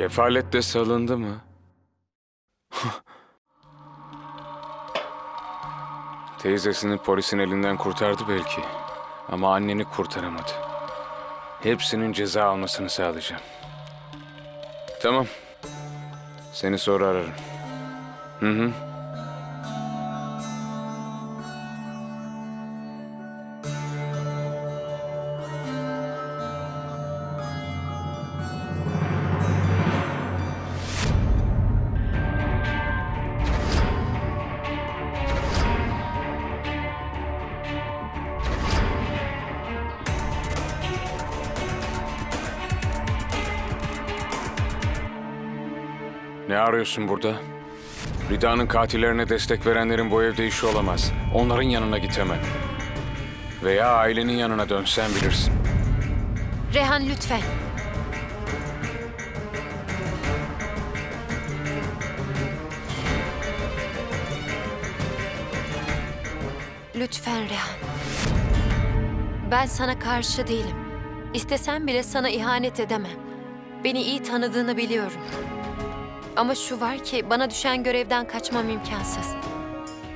Kefalet de salındı mı? Teyzesini polisin elinden kurtardı belki. Ama anneni kurtaramadı. Hepsinin ceza almasını sağlayacağım. Tamam. Seni sonra ararım. Hı hı. Arıyorsun burada? Rida'nın katillerine destek verenlerin bu evde işi olamaz. Onların yanına git hemen. Veya ailenin yanına dönsen bilirsin. Rehan lütfen. Lütfen Rehan. Ben sana karşı değilim. İstesem bile sana ihanet edemem. Beni iyi tanıdığını biliyorum. Ama şu var ki bana düşen görevden kaçmam imkansız.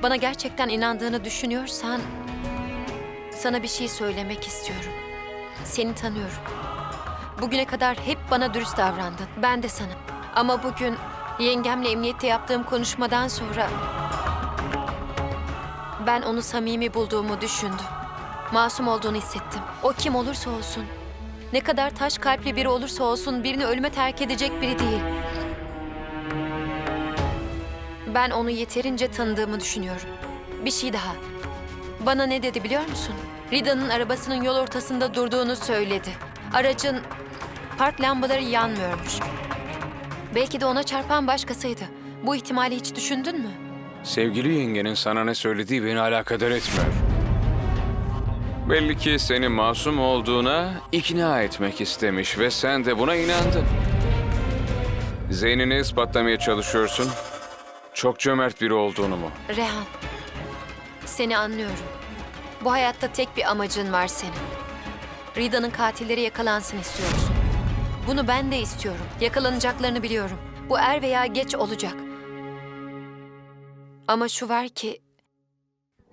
Bana gerçekten inandığını düşünüyorsan sana bir şey söylemek istiyorum. Seni tanıyorum. Bugüne kadar hep bana dürüst davrandın. Ben de sana. Ama bugün yengemle emniyette yaptığım konuşmadan sonra ben onu samimi bulduğumu düşündüm. Masum olduğunu hissettim. O kim olursa olsun, ne kadar taş kalpli biri olursa olsun birini ölüme terk edecek biri değil. Ben onu yeterince tanıdığımı düşünüyorum. Bir şey daha. Bana ne dedi biliyor musun? Rida'nın arabasının yol ortasında durduğunu söyledi. Aracın park lambaları yanmıyormuş. Belki de ona çarpan başkasıydı. Bu ihtimali hiç düşündün mü? Sevgili yengenin sana ne söylediği beni alakadar etmiyor. Belli ki seni masum olduğuna ikna etmek istemiş ve sen de buna inandın. Zeynini ispatlamaya çalışıyorsun. Çok cömert biri olduğunu mu? Rehan, seni anlıyorum. Bu hayatta tek bir amacın var senin. Rida'nın katilleri yakalansın istiyorsun. Bunu ben de istiyorum. Yakalanacaklarını biliyorum. Bu er veya geç olacak. Ama şu var ki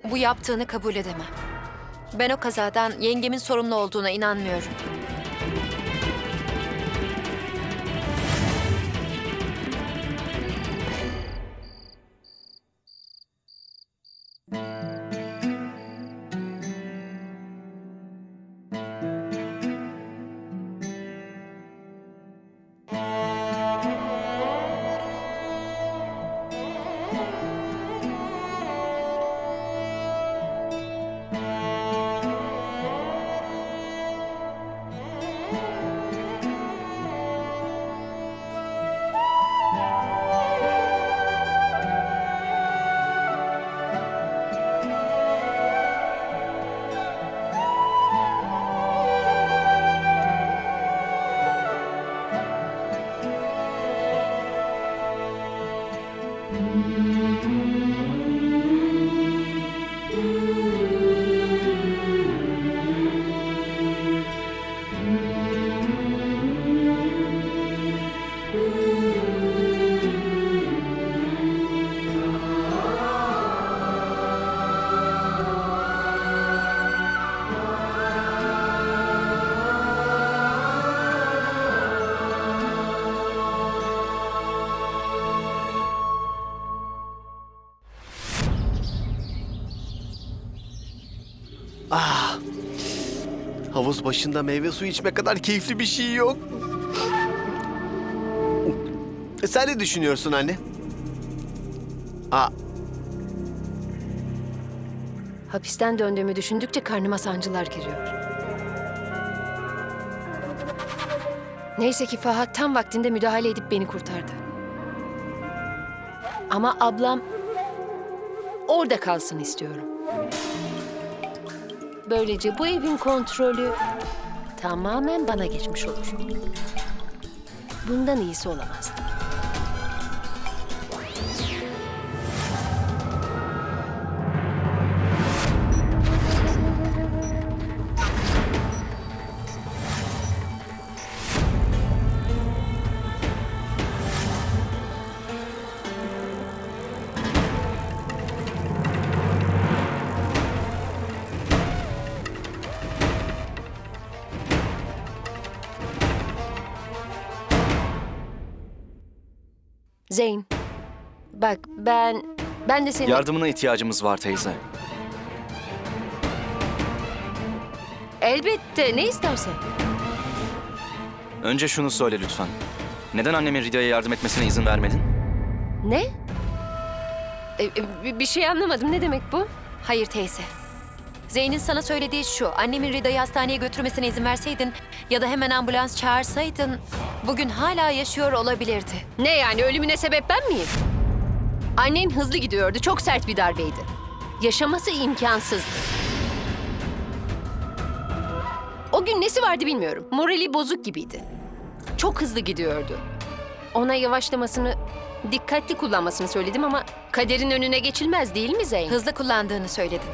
bu yaptığını kabul edemem. Ben o kazadan yengemin sorumlu olduğuna inanmıyorum. Havuz başında meyve suyu içmek kadar keyifli bir şey yok. E, Sen ne düşünüyorsun anne? Aa, Hapisten döndüğümü düşündükçe karnıma sancılar giriyor. Neyse ki Fahat tam vaktinde müdahale edip beni kurtardı. Ama ablam orada kalsın istiyorum. Böylece bu evin kontrolü tamamen bana geçmiş olur. Bundan iyisi olamazdı. Zeyn. Bak ben... Ben de seni... Yardımına ihtiyacımız var teyze. Elbette ne istersen. Önce şunu söyle lütfen. Neden annemin Rida'ya yardım etmesine izin vermedin? Ne? E, e, bir- bir şey anlamadım. Ne demek bu? Hayır teyze. Zeyn'in sana söylediği şu. Annemin Rida'yı hastaneye götürmesine izin verseydin ya da hemen ambulans çağırsaydın bugün hala yaşıyor olabilirdi. Ne yani ölümüne sebep ben miyim? Annen hızlı gidiyordu. Çok sert bir darbeydi. Yaşaması imkansızdı. O gün nesi vardı bilmiyorum. Morali bozuk gibiydi. Çok hızlı gidiyordu. Ona yavaşlamasını, dikkatli kullanmasını söyledim ama kaderin önüne geçilmez değil mi Zeyn? Hızlı kullandığını söyledin.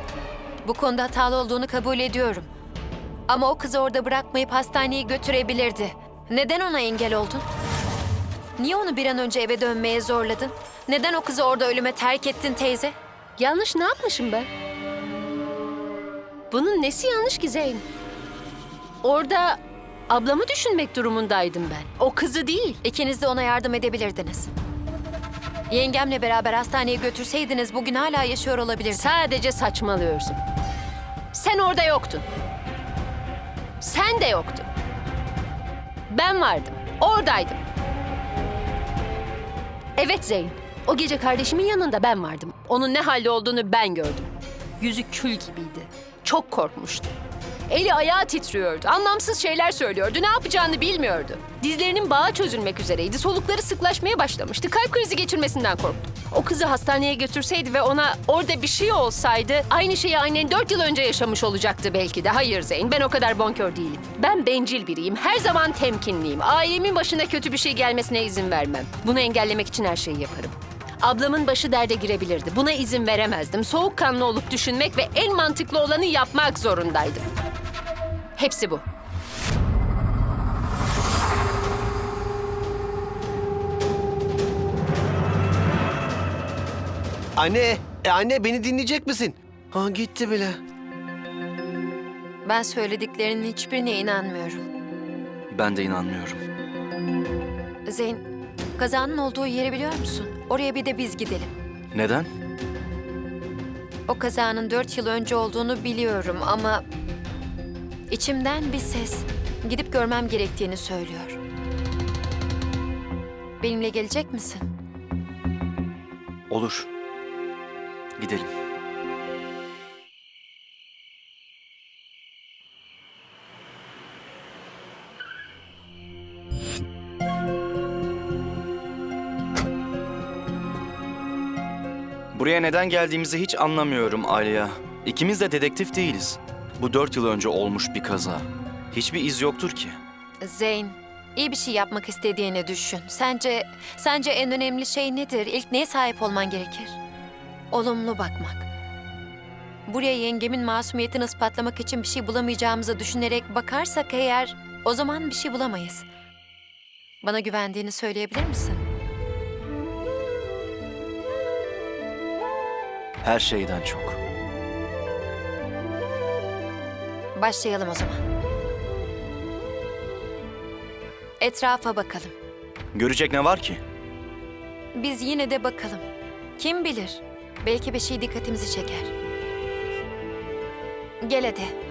Bu konuda hatalı olduğunu kabul ediyorum. Ama o kızı orada bırakmayıp hastaneye götürebilirdi. Neden ona engel oldun? Niye onu bir an önce eve dönmeye zorladın? Neden o kızı orada ölüme terk ettin teyze? Yanlış ne yapmışım ben? Bunun nesi yanlış ki Zeyn? Orada ablamı düşünmek durumundaydım ben. O kızı değil. İkiniz de ona yardım edebilirdiniz. Yengemle beraber hastaneye götürseydiniz bugün hala yaşıyor olabilirdi. Sadece saçmalıyorsun. Sen orada yoktun. Sen de yoktun. Ben vardım. Oradaydım. Evet Zeyn. O gece kardeşimin yanında ben vardım. Onun ne halde olduğunu ben gördüm. Yüzü kül gibiydi. Çok korkmuştu. Eli ayağı titriyordu. Anlamsız şeyler söylüyordu. Ne yapacağını bilmiyordu. Dizlerinin bağı çözülmek üzereydi. Solukları sıklaşmaya başlamıştı. Kalp krizi geçirmesinden korktu. O kızı hastaneye götürseydi ve ona orada bir şey olsaydı... ...aynı şeyi annen dört yıl önce yaşamış olacaktı belki de. Hayır Zeyn, ben o kadar bonkör değilim. Ben bencil biriyim. Her zaman temkinliyim. Ailemin başına kötü bir şey gelmesine izin vermem. Bunu engellemek için her şeyi yaparım. Ablamın başı derde girebilirdi. Buna izin veremezdim. Soğukkanlı olup düşünmek ve en mantıklı olanı yapmak zorundaydım. Hepsi bu. Anne, e anne beni dinleyecek misin? Ha gitti bile. Ben söylediklerinin hiçbirine inanmıyorum. Ben de inanmıyorum. Zeyn, kazanın olduğu yeri biliyor musun? Oraya bir de biz gidelim. Neden? O kazanın dört yıl önce olduğunu biliyorum ama... içimden bir ses gidip görmem gerektiğini söylüyor. Benimle gelecek misin? Olur. Gidelim. Buraya neden geldiğimizi hiç anlamıyorum Aliya. İkimiz de dedektif değiliz. Bu dört yıl önce olmuş bir kaza. Hiçbir iz yoktur ki. Zeyn, iyi bir şey yapmak istediğini düşün. Sence, sence en önemli şey nedir? İlk neye sahip olman gerekir? Olumlu bakmak. Buraya yengemin masumiyetini ispatlamak için bir şey bulamayacağımızı düşünerek bakarsak eğer, o zaman bir şey bulamayız. Bana güvendiğini söyleyebilir misin? Her şeyden çok. Başlayalım o zaman. Etrafa bakalım. Görecek ne var ki? Biz yine de bakalım. Kim bilir? Belki bir şey dikkatimizi çeker. Gel hadi.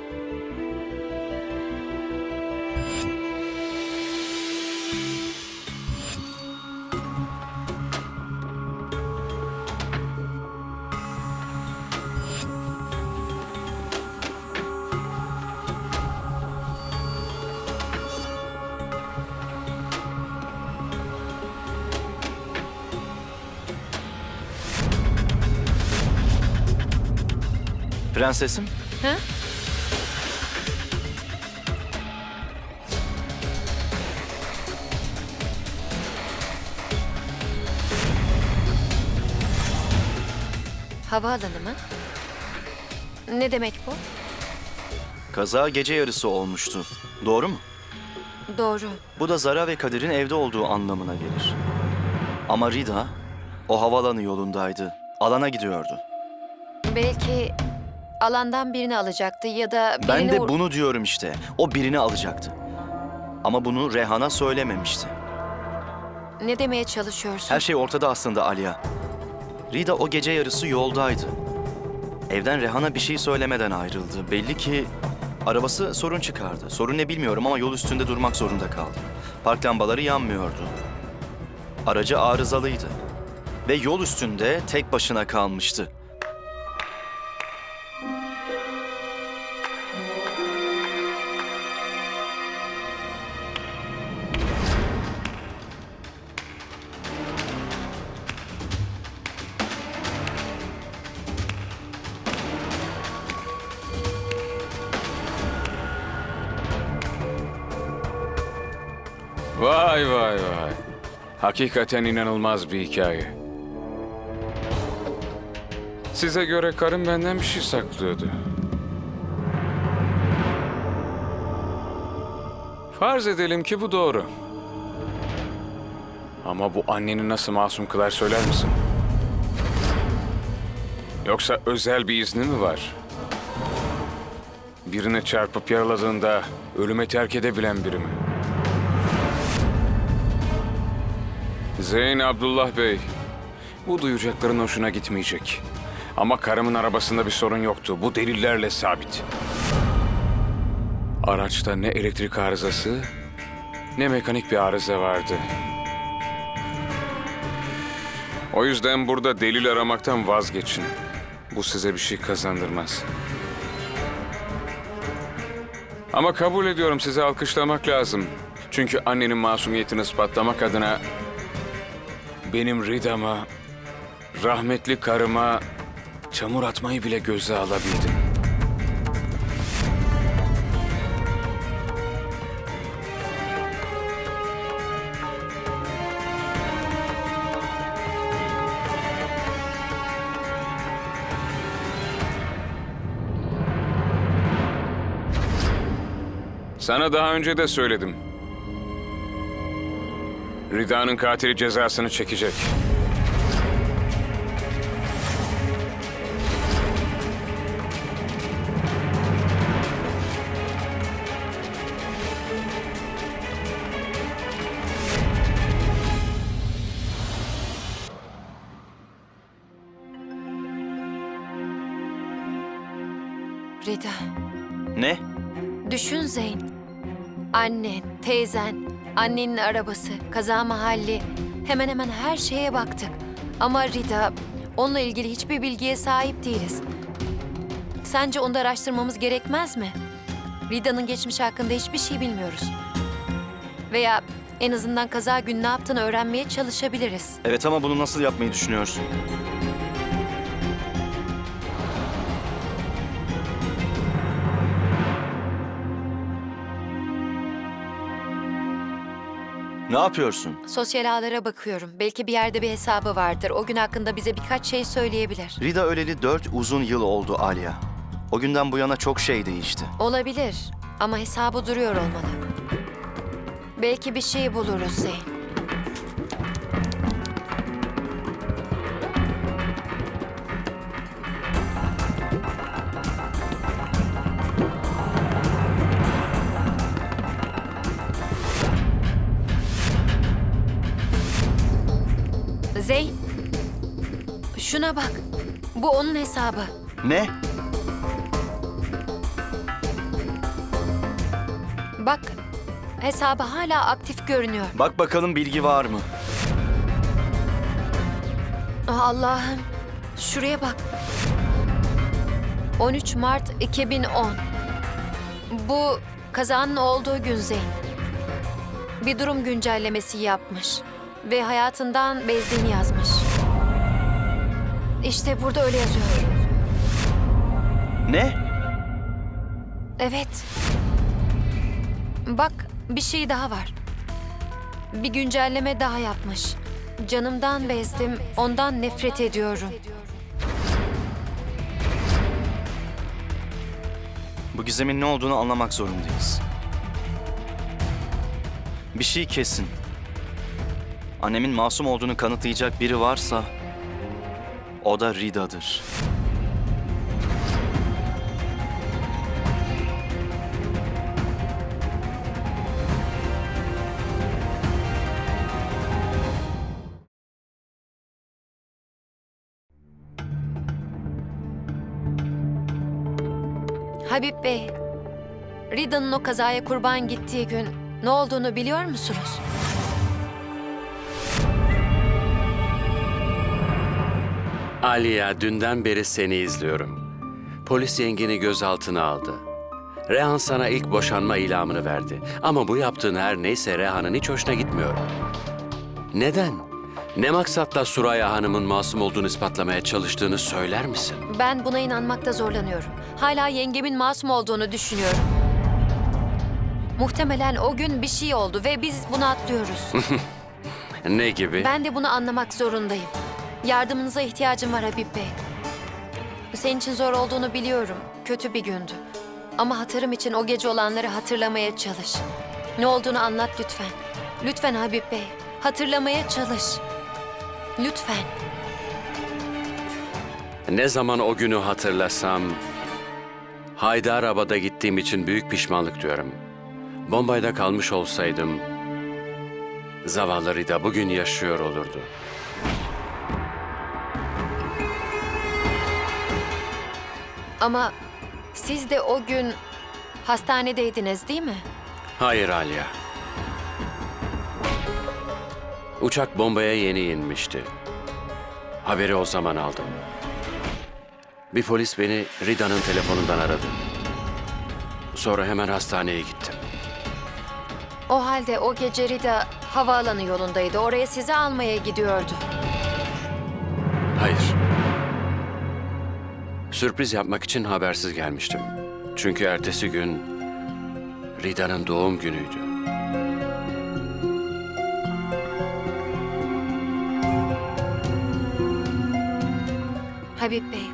Prensesim? Ha? Havaalanı mı? Ne demek bu? Kaza gece yarısı olmuştu. Doğru mu? Doğru. Bu da Zara ve Kadir'in evde olduğu anlamına gelir. Ama Rida o havalanı yolundaydı. Alana gidiyordu. Belki alandan birini alacaktı ya da birini... Ben de bunu diyorum işte. O birini alacaktı. Ama bunu Rehan'a söylememişti. Ne demeye çalışıyorsun? Her şey ortada aslında Alya. Rida o gece yarısı yoldaydı. Evden Rehan'a bir şey söylemeden ayrıldı. Belli ki arabası sorun çıkardı. Sorun ne bilmiyorum ama yol üstünde durmak zorunda kaldı. Park lambaları yanmıyordu. Aracı arızalıydı. Ve yol üstünde tek başına kalmıştı. Vay vay vay. Hakikaten inanılmaz bir hikaye. Size göre karım benden bir şey saklıyordu. Farz edelim ki bu doğru. Ama bu anneni nasıl masum kılar söyler misin? Yoksa özel bir izni mi var? Birine çarpıp yaraladığında ölüme terk edebilen biri mi? Zeyn Abdullah Bey, bu duyacakların hoşuna gitmeyecek. Ama karımın arabasında bir sorun yoktu. Bu delillerle sabit. Araçta ne elektrik arızası ne mekanik bir arıza vardı. O yüzden burada delil aramaktan vazgeçin. Bu size bir şey kazandırmaz. Ama kabul ediyorum size alkışlamak lazım. Çünkü annenin masumiyetini ispatlamak adına benim Rida'ma, rahmetli karıma çamur atmayı bile göze alabildim. Sana daha önce de söyledim. Rida'nın katili cezasını çekecek. Rida, Ne? düşün Zeyn. Annen, teyzen, annenin arabası, kaza mahalli, hemen hemen her şeye baktık. Ama Rida, onunla ilgili hiçbir bilgiye sahip değiliz. Sence onu da araştırmamız gerekmez mi? Rida'nın geçmiş hakkında hiçbir şey bilmiyoruz. Veya en azından kaza günü ne yaptığını öğrenmeye çalışabiliriz. Evet ama bunu nasıl yapmayı düşünüyorsun? Ne yapıyorsun? Sosyal ağlara bakıyorum. Belki bir yerde bir hesabı vardır. O gün hakkında bize birkaç şey söyleyebilir. Rida öleli dört uzun yıl oldu Alya. O günden bu yana çok şey değişti. Olabilir ama hesabı duruyor olmalı. Belki bir şey buluruz Zeyn. Zeyn, şuna bak. Bu onun hesabı. Ne? Bak, hesabı hala aktif görünüyor. Bak bakalım bilgi var mı? Ah, Allah'ım, şuraya bak. 13 Mart 2010. Bu kazanın olduğu gün Zeyn. Bir durum güncellemesi yapmış ve hayatından bezdiğini yazmış. İşte burada öyle yazıyor. Ne? Evet. Bak bir şey daha var. Bir güncelleme daha yapmış. Canımdan bezdim, ondan nefret ediyorum. Bu gizemin ne olduğunu anlamak zorundayız. Bir şey kesin. Annemin masum olduğunu kanıtlayacak biri varsa o da Rida'dır. Habib Bey, Rida'nın o kazaya kurban gittiği gün ne olduğunu biliyor musunuz? Aliya, dünden beri seni izliyorum. Polis yengeni gözaltına aldı. Rehan sana ilk boşanma ilamını verdi. Ama bu yaptığın her neyse Rehan'ın hiç hoşuna gitmiyor. Neden? Ne maksatla Suraya Hanım'ın masum olduğunu ispatlamaya çalıştığını söyler misin? Ben buna inanmakta zorlanıyorum. Hala yengemin masum olduğunu düşünüyorum. Muhtemelen o gün bir şey oldu ve biz bunu atlıyoruz. Ne gibi? ben de bunu anlamak zorundayım. Yardımınıza ihtiyacım var Habib Bey. Senin için zor olduğunu biliyorum. Kötü bir gündü. Ama hatırım için o gece olanları hatırlamaya çalış. Ne olduğunu anlat lütfen. Lütfen Habib Bey. Hatırlamaya çalış. Lütfen. Ne zaman o günü hatırlasam... Haydarabad'a gittiğim için büyük pişmanlık duyuyorum. Bombay'da kalmış olsaydım... Zavallı Rida bugün yaşıyor olurdu. Ama siz de o gün hastanedeydiniz değil mi? Hayır Alya. Uçak bombaya yeni inmişti. Haberi o zaman aldım. Bir polis beni Rida'nın telefonundan aradı. Sonra hemen hastaneye gittim. O halde o gece Rida havaalanı yolundaydı. Oraya sizi almaya gidiyordu. Sürpriz yapmak için habersiz gelmiştim. Çünkü ertesi gün Rida'nın doğum günüydü. Habib Bey,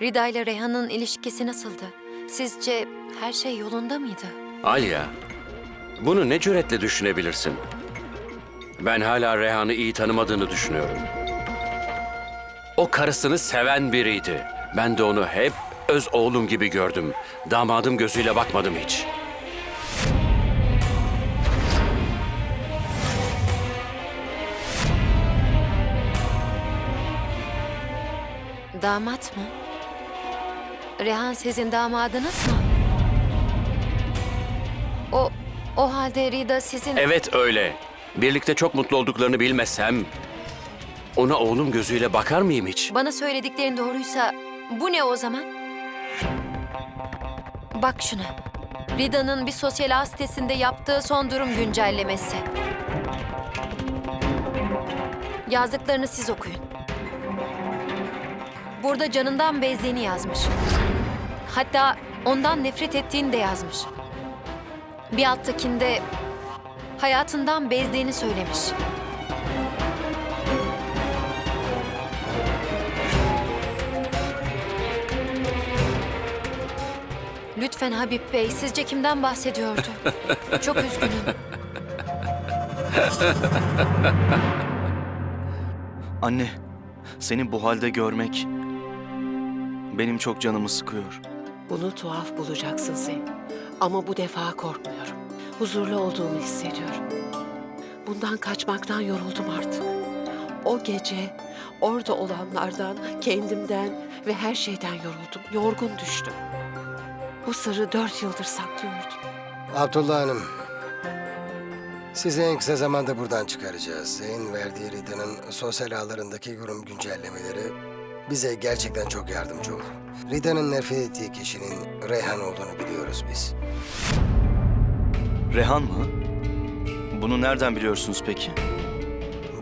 Rida ile Reyhan'ın ilişkisi nasıldı? Sizce her şey yolunda mıydı? Alya, bunu ne cüretle düşünebilirsin? Ben hala Rehan'ı iyi tanımadığını düşünüyorum. O karısını seven biriydi. Ben de onu hep öz oğlum gibi gördüm. Damadım gözüyle bakmadım hiç. Damat mı? Rehan sizin damadınız mı? O, o halde Rida sizin... Evet öyle. Birlikte çok mutlu olduklarını bilmesem... Ona oğlum gözüyle bakar mıyım hiç? Bana söylediklerin doğruysa bu ne o zaman? Bak şuna. Rida'nın bir sosyal ağ sitesinde yaptığı son durum güncellemesi. Yazdıklarını siz okuyun. Burada canından bezdiğini yazmış. Hatta ondan nefret ettiğini de yazmış. Bir alttakinde hayatından bezdiğini söylemiş. Lütfen Habib Bey, sizce kimden bahsediyordu? Çok üzgünüm. Anne, seni bu halde görmek benim çok canımı sıkıyor. Bunu tuhaf bulacaksın sen. Ama bu defa korkmuyorum. Huzurlu olduğumu hissediyorum. Bundan kaçmaktan yoruldum artık. O gece orada olanlardan, kendimden ve her şeyden yoruldum. Yorgun düştüm. Bu sırrı dört yıldır saklıyordum. Abdullah Hanım. Sizi en kısa zamanda buradan çıkaracağız. Zeyn verdiği Rida'nın sosyal ağlarındaki yorum güncellemeleri bize gerçekten çok yardımcı oldu. Rida'nın nefret ettiği kişinin Reyhan olduğunu biliyoruz biz. Rehan mı? Bunu nereden biliyorsunuz peki?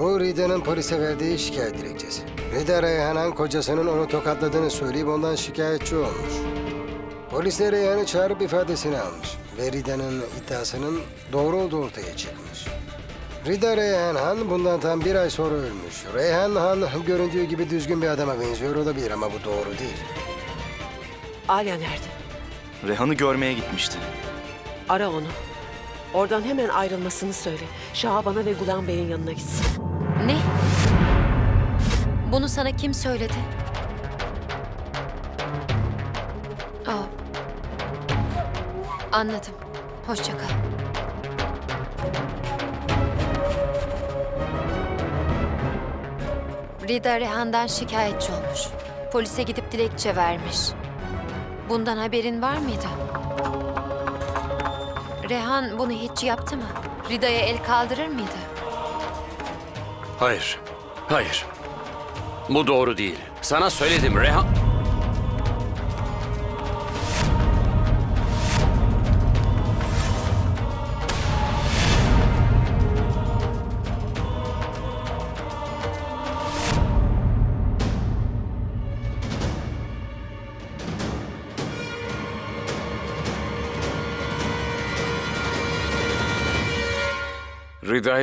Bu Rida'nın polise verdiği şikayet dilekçesi. Rida Reyhan'ın kocasının onu tokatladığını söyleyip ondan şikayetçi olmuş. Polisler Reyhan'ı çağırıp ifadesini almış. Ve Rida'nın iddiasının doğru olduğu ortaya çıkmış. Rida Reyhan Han bundan tam bir ay sonra ölmüş. Reyhan Han göründüğü gibi düzgün bir adama benziyor olabilir ama bu doğru değil. Alya nerede? Rehan'ı görmeye gitmişti. Ara onu. Oradan hemen ayrılmasını söyle. Şaban'a ve Gulan Bey'in yanına gitsin. Ne? Bunu sana kim söyledi? Anladım. Hoşça kal. Rida Rehan'dan şikayetçi olmuş. Polise gidip dilekçe vermiş. Bundan haberin var mıydı? Rehan bunu hiç yaptı mı? Rida'ya el kaldırır mıydı? Hayır, hayır. Bu doğru değil. Sana söyledim Rehan...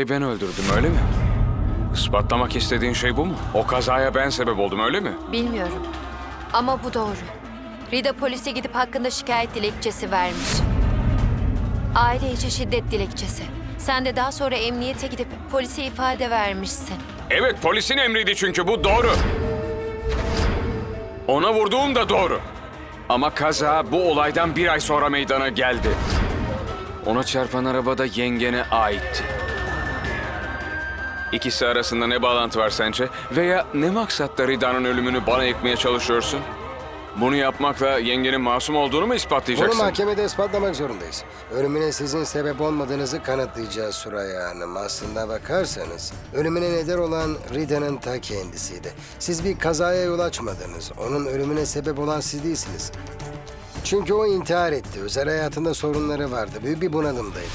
Rida'yı ben öldürdüm öyle mi? Ispatlamak istediğin şey bu mu? O kazaya ben sebep oldum öyle mi? Bilmiyorum. Ama bu doğru. Rida polise gidip hakkında şikayet dilekçesi vermiş. Aile içi şiddet dilekçesi. Sen de daha sonra emniyete gidip polise ifade vermişsin. Evet polisin emriydi çünkü bu doğru. Ona vurduğum da doğru. Ama kaza bu olaydan bir ay sonra meydana geldi. Ona çarpan araba da yengene aitti. İkisi arasında ne bağlantı var sence? Veya ne maksatla Rida'nın ölümünü bana yıkmaya çalışıyorsun? Bunu yapmakla yengenin masum olduğunu mu Bunu ispatlayacaksın? mahkemede ispatlamak zorundayız. Ölümüne sizin sebep olmadığınızı kanıtlayacağız Suraya Hanım. Aslında bakarsanız ölümüne neden olan Rida'nın ta kendisiydi. Siz bir kazaya yol açmadınız. Onun ölümüne sebep olan siz değilsiniz. Çünkü o intihar etti. Özel hayatında sorunları vardı. Büyük bir bunalımdaydı.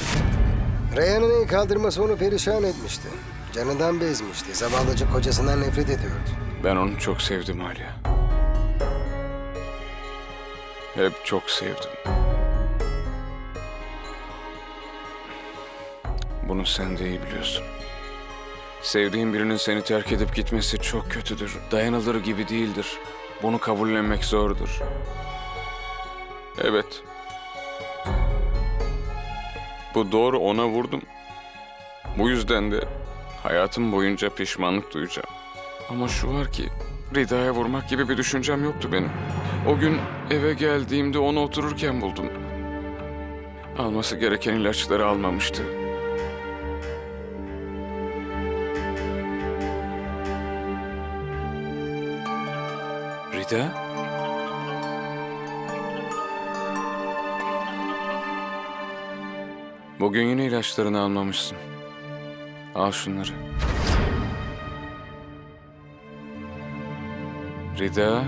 Reyhan'ın el kaldırması onu perişan etmişti. Canından bezmişti. Zavallıcı kocasından nefret ediyordu. Ben onu çok sevdim Alya. Hep çok sevdim. Bunu sen de iyi biliyorsun. Sevdiğin birinin seni terk edip gitmesi çok kötüdür. Dayanılır gibi değildir. Bunu kabullenmek zordur. Evet. Bu doğru ona vurdum. Bu yüzden de hayatım boyunca pişmanlık duyacağım. Ama şu var ki Rida'ya vurmak gibi bir düşüncem yoktu benim. O gün eve geldiğimde onu otururken buldum. Alması gereken ilaçları almamıştı. Rida? Bugün yine ilaçlarını almamışsın. Al şunları. Rida?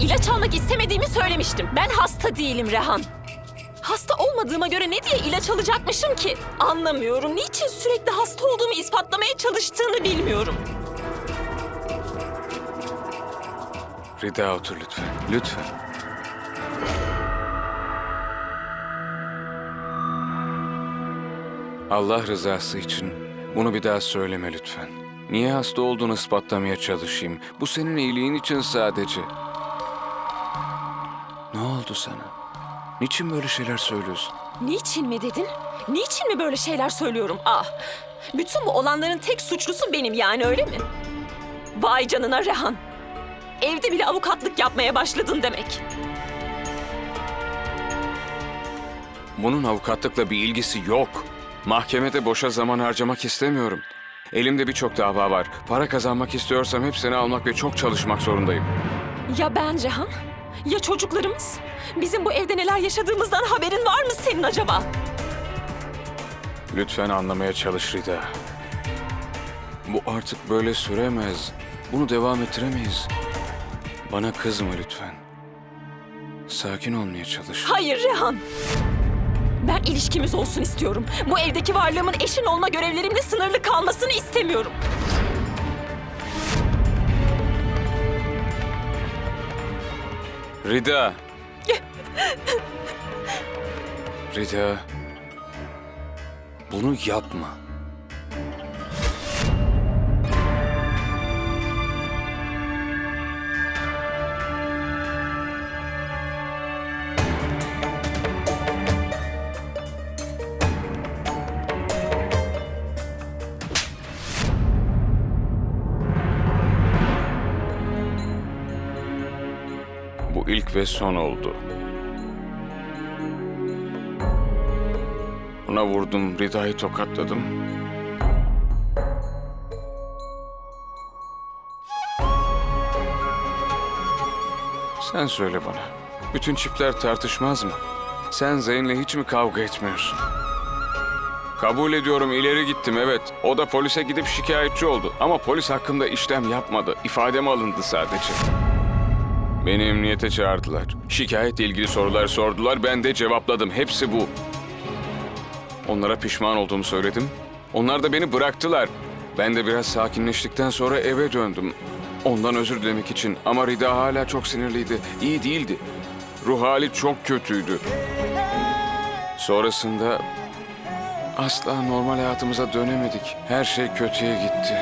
İlaç almak istemediğimi söylemiştim. Ben hasta değilim Rehan. Hasta olmadığıma göre ne diye ilaç alacakmışım ki? Anlamıyorum. Niçin sürekli hasta olduğumu ispatlamaya çalıştığını bilmiyorum. Rida otur lütfen. Lütfen. Allah rızası için bunu bir daha söyleme lütfen. Niye hasta olduğunu ispatlamaya çalışayım? Bu senin iyiliğin için sadece. Ne oldu sana? Niçin böyle şeyler söylüyorsun? Niçin mi dedin? Niçin mi böyle şeyler söylüyorum? Ah, bütün bu olanların tek suçlusu benim yani öyle mi? Vay canına Rehan. Evde bile avukatlık yapmaya başladın demek. Bunun avukatlıkla bir ilgisi yok. Mahkemede boşa zaman harcamak istemiyorum. Elimde birçok dava var. Para kazanmak istiyorsam hepsini almak ve çok çalışmak zorundayım. Ya ben Rehan? Ya çocuklarımız? Bizim bu evde neler yaşadığımızdan haberin var mı senin acaba? Lütfen anlamaya çalış Rida. Bu artık böyle süremez. Bunu devam ettiremeyiz. Bana kızma lütfen. Sakin olmaya çalış. Hayır Rehan. Ben ilişkimiz olsun istiyorum. Bu evdeki varlığımın eşin olma görevlerimle sınırlı kalmasını istemiyorum. Rida. Rida. Bunu yapma. Ve son oldu. Ona vurdum, Rida'yı tokatladım. Sen söyle bana. Bütün çiftler tartışmaz mı? Sen Zeyn'le hiç mi kavga etmiyorsun? Kabul ediyorum ileri gittim evet. O da polise gidip şikayetçi oldu. Ama polis hakkında işlem yapmadı. İfadem alındı sadece. Beni emniyete çağırdılar. Şikayetle ilgili sorular sordular. Ben de cevapladım. Hepsi bu. Onlara pişman olduğumu söyledim. Onlar da beni bıraktılar. Ben de biraz sakinleştikten sonra eve döndüm. Ondan özür dilemek için ama Rida hala çok sinirliydi. İyi değildi. Ruh hali çok kötüydü. Sonrasında asla normal hayatımıza dönemedik. Her şey kötüye gitti.